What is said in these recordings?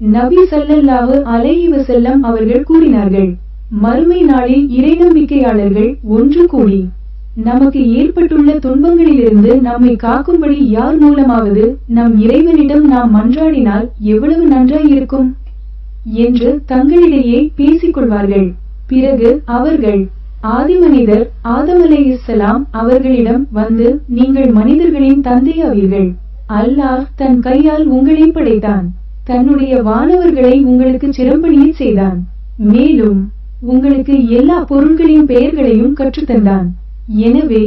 நபி ஸல்லல்லாஹு அலைஹி செல்லம் அவர்கள் கூறினார்கள் மறுமை நாளில் இறை நம்பிக்கையாளர்கள் ஒன்று கூடி நமக்கு ஏற்பட்டுள்ள துன்பங்களிலிருந்து நம்மை காக்கும்படி யார் மூலமாவது நம் இறைவனிடம் நாம் மன்றாடினால் எவ்வளவு நன்றாய் இருக்கும்? என்று தங்களிடையே பேசிக் கொள்வார்கள். பிறகு அவர்கள் ஆதிமனிதர் ஆதம் இஸ்லாம் அவர்களிடம் வந்து நீங்கள் மனிதர்களின் தந்தையாவீர்கள். அல்லாஹ் தன் கையால் உங்களை படைத்தான். தன்னுடைய வானவர்களை உங்களுக்கு சிறம்பணியில் செய்தான். மேலும் உங்களுக்கு எல்லா பொருள்களின் பெயர்களையும் கற்றுத்தந்தான். எனவே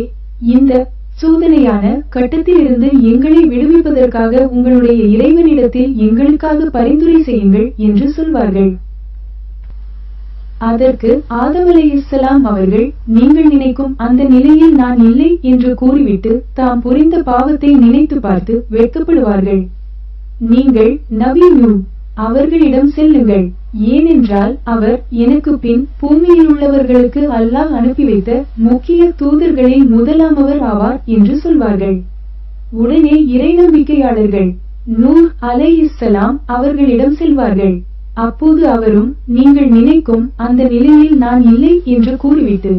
இந்த சோதனையான கட்டத்திலிருந்து எங்களை விடுவிப்பதற்காக உங்களுடைய இறைவனிடத்தில் எங்களுக்காக பரிந்துரை செய்யுங்கள் என்று சொல்வார்கள். அதற்கு ஆதம் இஸ்லாம் அவர்கள் நீங்கள் நினைக்கும் அந்த நிலையில் நான் இல்லை என்று கூறிவிட்டு தாம் புரிந்த பாவத்தை நினைத்து பார்த்து வெட்கப்படுவார்கள். நீங்கள் நபி நூ அவர்களிடம் செல்லுங்கள். ஏனென்றால் அவர் எனக்கு பின் பூமியில் உள்ளவர்களுக்கு அல்லாஹ் அனுப்பி வைத்த முக்கிய தூதர்களில் முதலாமவர் ஆவார் என்று சொல்வார்கள். உடனே இறை நம்பிக்கையாளர்கள் நூர் அலைஹிஸ்ஸலாம் அவர்களிடம் செல்வார்கள். அப்போது அவரும் நீங்கள் நினைக்கும் அந்த நிலையில் நான் இல்லை என்று கூறிவிட்டு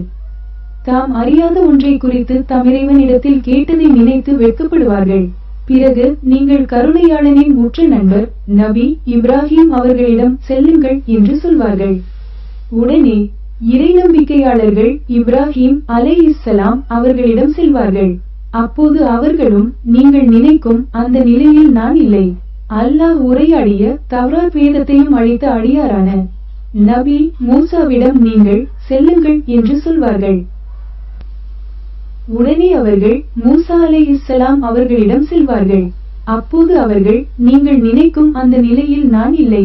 தாம் அறியாத ஒன்றை குறித்து தம் இறைவனிடத்தில் கேட்டதை நினைத்து வெட்கப்படுவார்கள். பிறகு நீங்கள் கருணையாளனின் உற்ற நண்பர் நபி இப்ராஹிம் அவர்களிடம் செல்லுங்கள் என்று சொல்வார்கள். உடனே இறை நம்பிக்கையாளர்கள் இப்ராஹிம் அலைஹிஸ்ஸலாம் அவர்களிடம் செல்வார்கள். அப்போது அவர்களும் நீங்கள் நினைக்கும் அந்த நிலையில் நான் இல்லை. அல்லாஹ் உரையாடிய தவறார் வேதத்தையும் அழைத்த அடியாரான நபி மூசாவிடம் நீங்கள் செல்லுங்கள் என்று சொல்வார்கள். உடனே அவர்கள் மூசா அலைஹிஸ்ஸலாம் அவர்களிடம் செல்வார்கள். அப்போது அவர்கள் நீங்கள் நினைக்கும் அந்த நிலையில் நான் இல்லை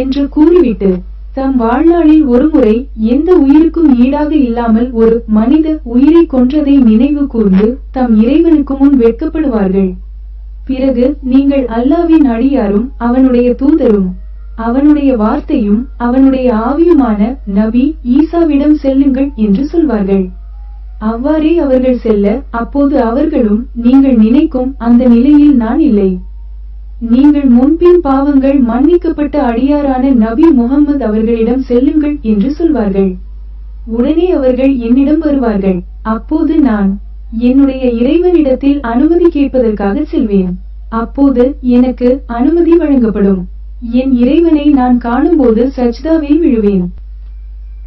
என்று கூறிவிட்டு தம் வாழ்நாளில் ஒருமுறை எந்த உயிருக்கும் ஈடாக இல்லாமல் ஒரு மனித உயிரை கொன்றதை நினைவு கூர்ந்து தம் இறைவனுக்கு முன் வெட்கப்படுவார்கள். பிறகு நீங்கள் அல்லாவின் அடியாரும் அவனுடைய தூதரும் அவனுடைய வார்த்தையும் அவனுடைய ஆவியுமான நபி ஈசாவிடம் செல்லுங்கள் என்று சொல்வார்கள். அவ்வாறே அவர்கள் செல்ல அப்போது அவர்களும் நீங்கள் நினைக்கும் அந்த நிலையில் நான் இல்லை. நீங்கள் முன்பின் பாவங்கள் மன்னிக்கப்பட்ட அடியாரான நபி முகமது அவர்களிடம் செல்லுங்கள் என்று சொல்வார்கள். உடனே அவர்கள் என்னிடம் வருவார்கள் அப்போது நான் என்னுடைய இறைவனிடத்தில் அனுமதி கேட்பதற்காக செல்வேன். அப்போது எனக்கு அனுமதி வழங்கப்படும். என் இறைவனை நான் காணும்போது சஜ்தாவில் விழுவேன்.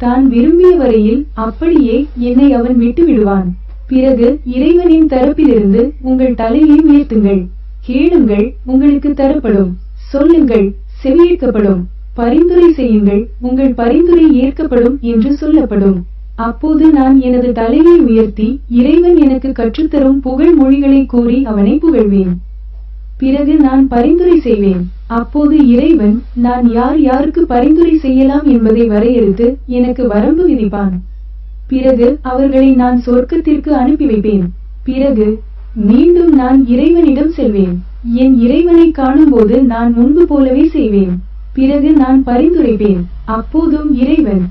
தான் விரும்பிய வரையில் அப்படியே என்னை அவன் விட்டு விடுவான் பிறகு இறைவனின் தரப்பிலிருந்து உங்கள் தலையை உயர்த்துங்கள். கேளுங்கள் உங்களுக்கு தரப்படும். சொல்லுங்கள் செவியேற்கப்படும். பரிந்துரை செய்யுங்கள் உங்கள் பரிந்துரை ஏற்கப்படும் என்று சொல்லப்படும். அப்போது நான் எனது தலையை உயர்த்தி இறைவன் எனக்கு கற்றுத்தரும் புகழ் மொழிகளை கூறி அவனை புகழ்வேன். பிறகு நான் பரிந்துரை செய்வேன். அப்போது இறைவன் நான் யார் யாருக்கு பரிந்துரை செய்யலாம் என்பதை வரையறுத்து எனக்கு வரம்பு விதிப்பான். பிறகு அவர்களை நான் சொர்க்கத்திற்கு அனுப்பி வைப்பேன். பிறகு மீண்டும் நான் இறைவனிடம் செல்வேன். என் இறைவனை காணும்போது நான் முன்பு போலவே செய்வேன். பிறகு நான் பரிந்துரைப்பேன். அப்போதும் இறைவன்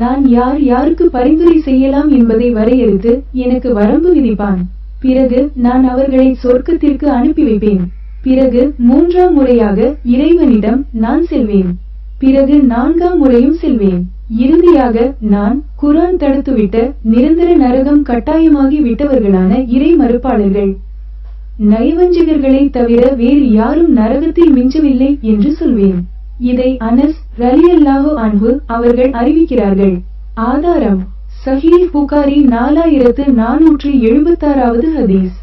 நான் யார் யாருக்கு பரிந்துரை செய்யலாம் என்பதை வரையறுத்து எனக்கு வரம்பு விதிப்பான். பிறகு நான் அவர்களை சொர்க்கத்திற்கு அனுப்பி வைப்பேன். பிறகு மூன்றாம் முறையாக இறைவனிடம் நான் செல்வேன். பிறகு நான்காம் முறையும் செல்வேன். இறுதியாக நான் குரான் தடுத்துவிட்ட நிரந்தர நரகம் கட்டாயமாகி விட்டவர்களான இறை மறுப்பாளர்கள். நயவஞ்சகர்களை தவிர வேறு யாரும் நரகத்தில் மிஞ்சவில்லை என்று சொல்வேன். இதை அனஸ் ரலியல்லாஹு அன்பு அவர்கள் அறிவிக்கிறார்கள். ஆதாரம் சஹீஹ் புகாரி நாலாயிரத்து நானூற்று எழுபத்தாறாவது ஹதீஸ்.